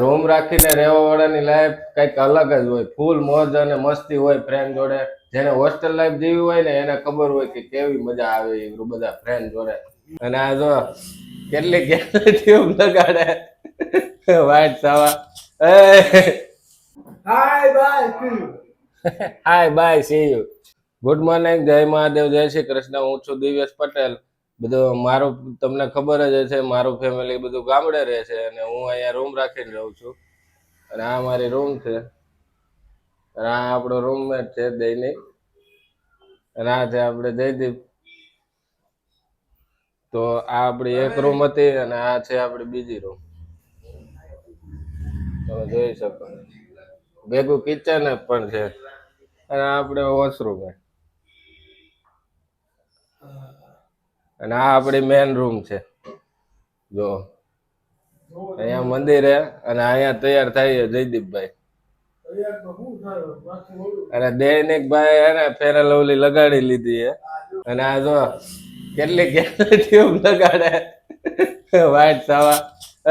Room રાખીને રહેવા વાળાની લાઈફ કંઈક અલગ જ હોય. ફૂલ મોજ અને મસ્તી હોય ફ્રેન્ડ જોડે. જેને હોસ્ટેલ લાઈફ જેવી હોય ને એને ખબર હોય કે કેવી મજા આવે એ બધા ફ્રેન્ડ જોડે. અને આ જો કેટલી કેટલી ટ્યુબ લગાડે. White સાવા. Hi bye hi bye see you good morning જય મહાદેવ જય શ્રી કૃષ્ણ. હું છું દિવ્યેશ પટેલ. બધું મારું, તમને ખબર જ હશે, મારું ફેમિલી બધું ગામડે રહે છે અને હું અહીંયા રૂમ રાખીને રહું છું. અને આ મારી રૂમ છે. અને આ આપણો રૂમમેટ છે દૈનિક. અને આ છે આપણે જયદીપ. તો આ આપણી એક રૂમ હતી અને આ છે આપણી બીજી રૂમ તમે જોઈ શકો. ભેગું કિચન પણ છે. અને આપણે વોશરૂમ છે અને આ આપણી મેન રૂમ છે. જો અહીંયા મંદિર અને અહીંયા તૈયાર થાય જયદીપભાઈ. અને દૈનિક ભાઈ હે ને ફેરા લવલી લગાડી લીધી છે. અને આ જો કેટલી કેટલી ટ્યુબ લગાડે. વાઈટ સાવા.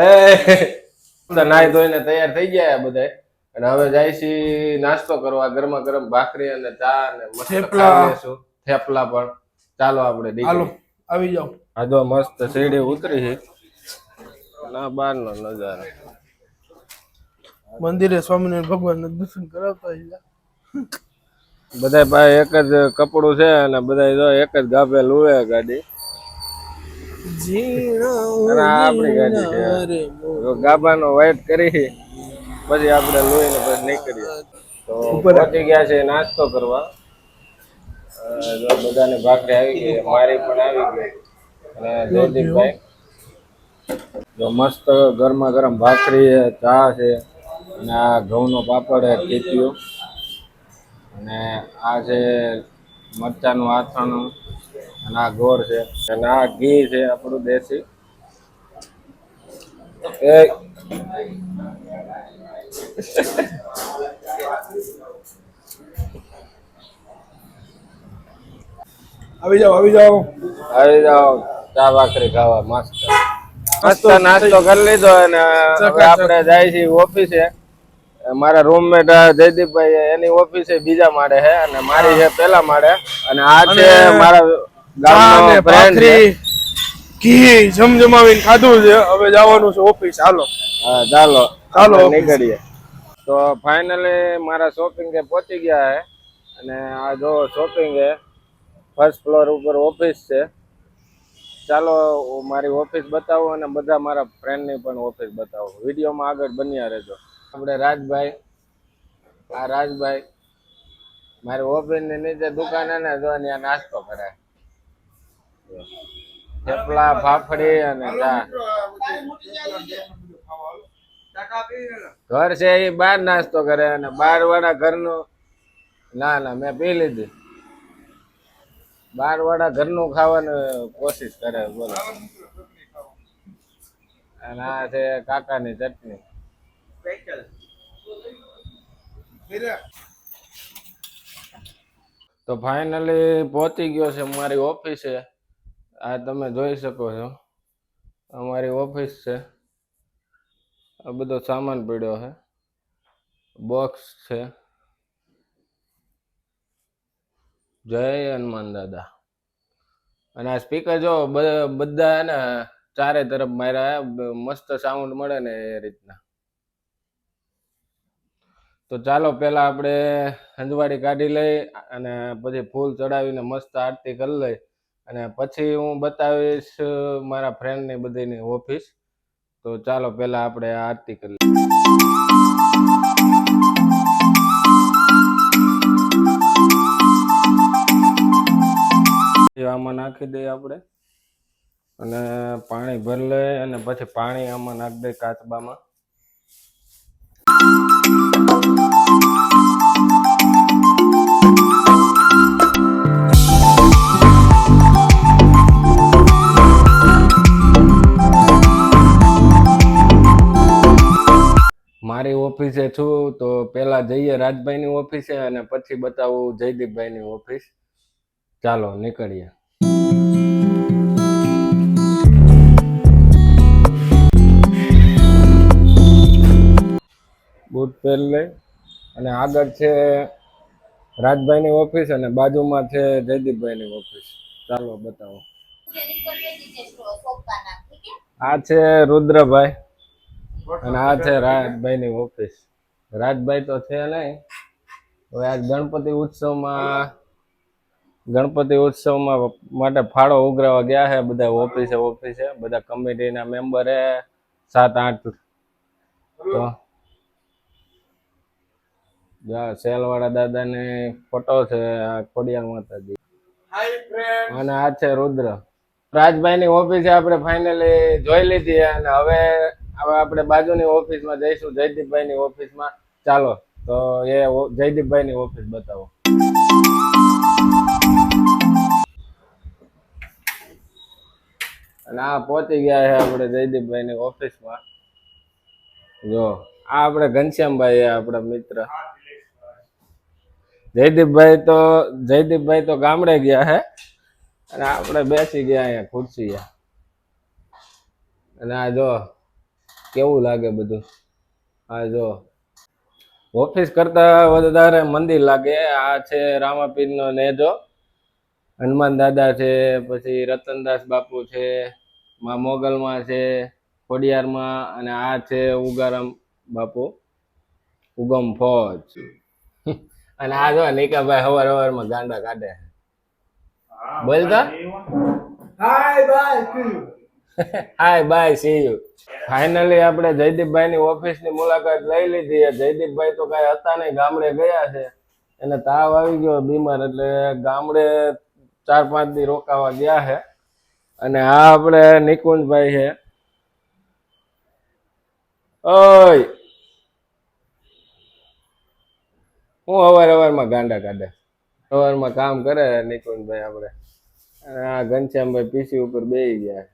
એ નાઈ ધોઈને તૈયાર થઈ ગયા બધા અને હવે જાય છે નાસ્તો કરવા ગરમા ગરમ ભાખરી અને ચા અને મસ્ત થેપલા. થેપલા પણ. ચાલો આપણે આવી જાઓ. આ જો મસ્ત સીડી ઉતરી છે. ના બહારનો નજારો. મંદિરે સ્વામિનારાયણ ભગવાન દર્શન કરાવતા. બધા પાસે એક જ કપડું છે અને બધા જો એક જ ગાભે લુવે ગાડી. આપણી ગાડી છે. ગાભાનો વાઇટ કરી પછી આપણે લોહીને પછી નીકળીએ. તો પહોંચી ગયા છે નાસ્તો કરવા. બધાને ભાખરી આવી ગઈ, મારી પણ આવી ગઈ. અને જયદીપભાઈ. જો મસ્ત ગરમા ગરમ ભાખરી છે, ચા છે, અને આ ઘઉંનો પાપડ છે ટીપિયું અને આ છે મરચાનું આથાણું, અને આ ગોળ છે. અને આ ઘી છે આપણું દેશી. એ આવી જાઓ આવી જાઓ. આવી જાઓ. ચા ભાખરી ખાવા મસ્ત. મસ્ત નાસ્તો કરી લીધો અને હવે આપણે જાય છીએ ઓફિસે. મારા રૂમમેટ જયદીપભાઈ એની ઓફિસે બીજા માળે છે અને મારી છે પેલા માળે. અને આ છે મારા ગામનો છે. ભાખરી ઘી જમજમાવીને ખાધું છે. હવે જવાનું છે ઓફિસ. હાલો. હા ચાલો. ચાલો નીકળીએ. તો ફાઇનલી મારા શોપિંગ પહોંચી ગયા છે. અને આ જો શોપિંગ એ ફર્સ્ટ ફ્લોર ઉપર ઓફિસ છે. ચાલો, મારી ઓફિસ બતાવું અને બધા મારા ફ્રેન્ડની પણ ઓફિસ બતાવું. વિડીયોમાં આગળ બન્યા રહેજો. આપણે રાજભાઈ, આ રાજભાઈ મારી ઓફિસની નીચે દુકાન અને જો ત્યાં નાસ્તો કરે. થેપલા, ફાફડી અને ઘર છે એ, બહાર નાસ્તો કરે અને બહાર વાળા ઘરનું ના ના, મેં પી લીધી. બહાર વાળા ઘરનું ખાવાની કોશિશ કરે, બોલો. અને આ છે કાકાની ચટણી. તો ફાઇનલી પહોંચી ગયો છે મારી ઓફિસે. આ તમે જોઈ શકો છો. અમારી ઓફિસ છે. આ બધો સામાન પડ્યો છે. બોક્સ છે. જય હનુમાન દાદા. અને આ સ્પીકર જો બધા ને ચારે તરફ માર્યા મસ્ત સાઉન્ડ મળે ને એ રીતના. તો ચાલો પેલા આપણે હંજવાડી કાઢી લઈ અને પછી ફૂલ ચડાવીને મસ્ત આરતી કરી લઈ. અને પછી હું બતાવીશ મારા ફ્રેન્ડની બધીની ઓફિસ તો ચાલો પેલા આપણે આરતી કરી લઈએ. આમાં નાખી દઈએ આપણે. અને પાણી ભરી લઈએ અને પછી પાણી આમાં નાખી દઈએ કાચબામાં. મારી ઓફિસે છું તો પેલા જઈએ રાજભાઈની ઓફિસે અને પછી બતાવું જયદીપભાઈની ઓફિસ. ચાલો, નીકળીએ. બૂટ પહેરી લઈ અને આગળ છે રાજભાઈની ઓફિસ અને બાજુમાં છે જયદીપભાઈની ઓફિસ. ચાલો બતાવો. આ છે રુદ્રભાઈ અને આ છે રાજભાઈની ઓફિસ. રાજભાઈ તો છે નહીં. હવે આજ ગણપતિ ઉત્સવમાં ગણપતિ ઉત્સવમાં માટે ફાળો ઉઘરાવા ગયા છે બધા ઓફિસે ઓફિસે બધા કમિટીના મેમ્બર સાત આઠ. તો સેલવાળા દાદાની ફોટો છે આ ખોડિયાર માતાજી. અને આ છે રુદ્ર. રાજભાઈની ઓફિસે આપણે ફાઇનલી જોઈ લીધી અને હવે હવે આપણે બાજુની ઓફિસમાં જઈશું જયદીપભાઈની ઓફિસમાં. ચાલો તો એ જયદીપભાઈની ઓફિસ બતાવો. અને આ પહોંચી ગયા છે આપણે ઓફિસ ઓફિસમાં. જો, આ આપણે ઘનશ્યામભાઈ છે આપણા મિત્ર. જયદીપભાઈ તો જયદીપભાઈ તો ગામડે ગયા હે અને આપણે બેસી ગયા અહીંયા ખુરશી અને આ જો, કેવું લાગે બધું? આ જો, ઓફિસ કરતા વધારે મંદિર લાગે. આ છે રામાપીરનો નેજો. હનુમાન દાદા છે પછી રતનદાસ બાપુ છે માં મોગલમાં છે ખોડિયારમાં અને આ છે ઉગારામ બાપુ. ઉગમ ફોજ. અને આ જો નિકાભાઈ હવાર હવારમાં ગાંડા કાઢે. બોલતા? Hi bye hi bye see you. Finally આપણે જયદીપભાઈની ઓફિસની મુલાકાત લઈ લીધી. જયદીપભાઈ તો કાંઈ હતા નહીં ગામડે ગયા છે. એને તાવ આવી ગયો બીમાર એટલે ગામડે ચાર પાંચ દી રોકાવા ગયા છે. અને આ આપણે નિકુંજભાઈ છે. ઓય! હું અવાર અવારમાં ગાંડા કાઢે. અવારમાં કામ કરે નિકુંજભાઈ આપણે. અને આ ઘનશ્યામભાઈ પીસી ઉપર બેસી ગયા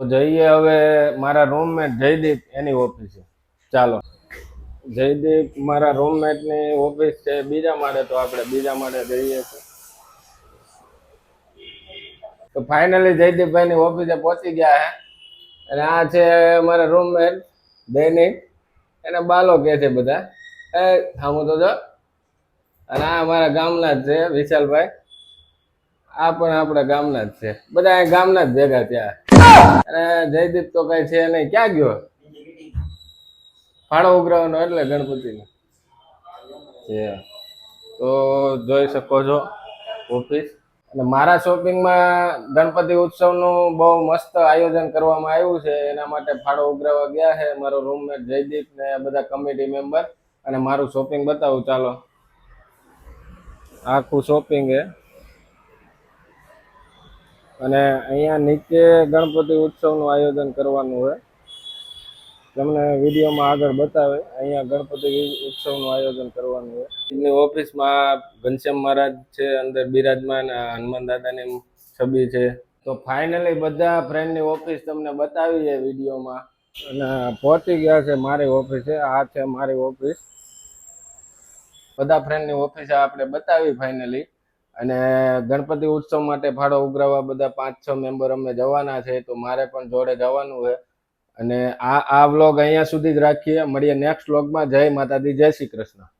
તો જઈએ હવે મારા રૂમમેટ જયદીપ એની ઓફિસે ચાલો. જયદીપ મારા રૂમમેટની ઓફિસ છે બીજા માળે, તો આપણે બીજા માળે જઈએ છીએ. તો ફાઇનલી જયદીપભાઈની ઓફિસે પહોંચી ગયા હે. અને આ છે મારા રૂમમેટ દૈનિક એને બાલો કહે છે બધા. એ થામું તો જો. અને આ અમારા ગામના જ છે વિશાલભાઈ. આ પણ આપણા ગામના જ છે. બધા અહીંયા ગામના જ ભેગા થયા. અને જયદીપ તો કઈ છે નહીં. ક્યાં ગયો? ફાળો ઉઘરાવાનો એટલે ગણપતિનો. છે. તો જોઈ શકો છો, ઓફિસ. અને મારા શોપિંગમાં ગણપતિ ઉત્સવનું બહુ મસ્ત આયોજન કરવામાં આવ્યું છે. એના માટે ફાળો ઉઘરાવા ગયા છે. મારો રૂમમેટ જયદીપ ને બધા કમિટી મેમ્બર અને મારું શોપિંગ બતાવું. ચાલો. આખું શોપિંગ છે અને અહીંયા નીચે ગણપતિ ઉત્સવનું આયોજન કરવાનું હોય તમને વિડીયોમાં આગળ બતાવે અહીંયા ગણપતિ ઉત્સવનું આયોજન કરવાનું હોય. એમની ઓફિસમાં ઘનશ્યામ મહારાજ છે અંદર બિરાજમાન હનુમાન દાદાની છબી છે. તો ફાઇનલી બધા ફ્રેન્ડની ઓફિસ તમને બતાવી છે વિડીયોમાં. અને પહોંચી ગયા છે મારી ઓફિસે આ છે મારી ઓફિસ. બધા ફ્રેન્ડની ઓફિસે આપણે બતાવી ફાઇનલી અને ગણપતિ ઉત્સવ માટે ફાળો ઉઘરાવવા બધા પાંચ છ મેમ્બર અમે જવાના છે તો મારે પણ જોડે જવાનું છે. અને આ આ વ્લોગ અહીંયા સુધી જ રાખીએ. મળીએ નેક્સ્ટ વ્લોગમાં જય માતાજી, જય શ્રી કૃષ્ણ.